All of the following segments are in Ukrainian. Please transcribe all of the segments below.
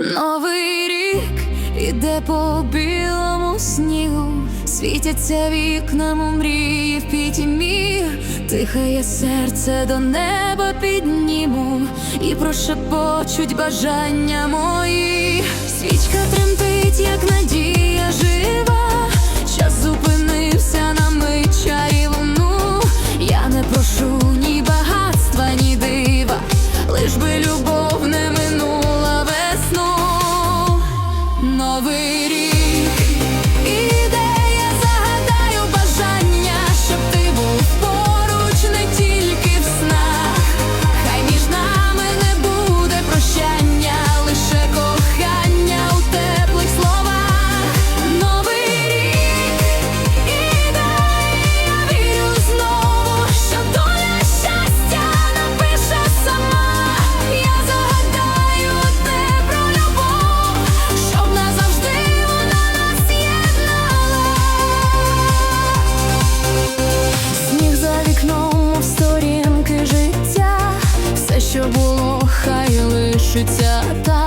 Новий рік іде по білому снігу, світяться вікнам у мрії в пітьмі, тихає серце до неба підніму і прошепочуть бажання мої. Свічка тремтить, як надія жива. Пишеться так.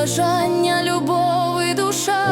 бажання, любов і душа.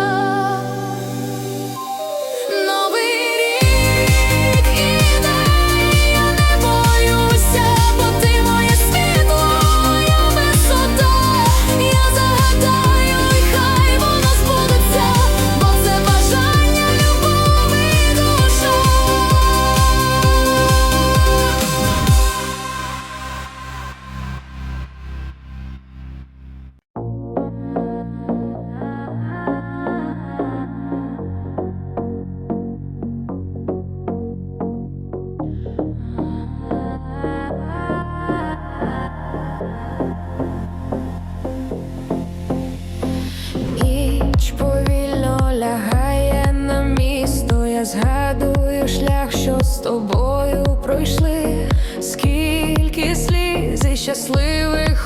тобою пройшли, скільки сліз і щасливих.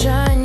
мовчання.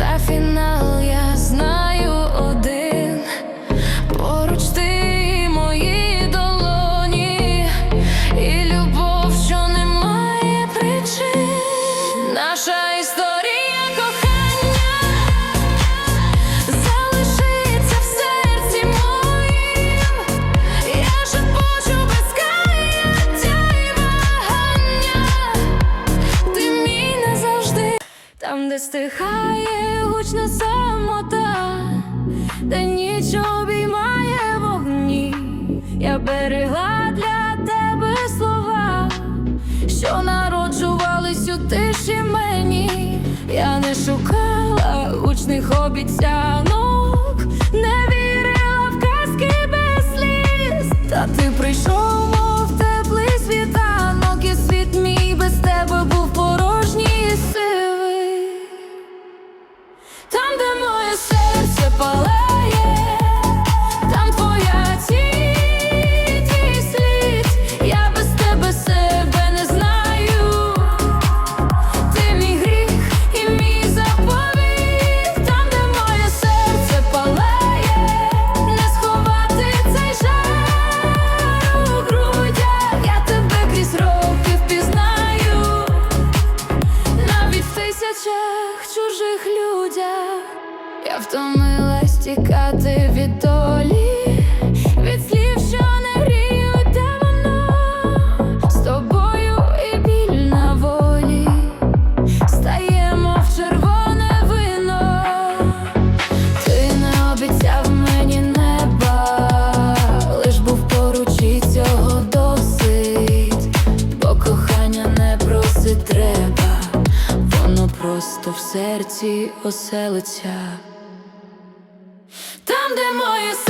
I feel now стихає гучна самота, та ніч обіймає вогні, я берегла для тебе слова, що народжувались у тиші мені, я не шукала гучних обіцянок. fall. просто в серці оселиться, там, де моє серце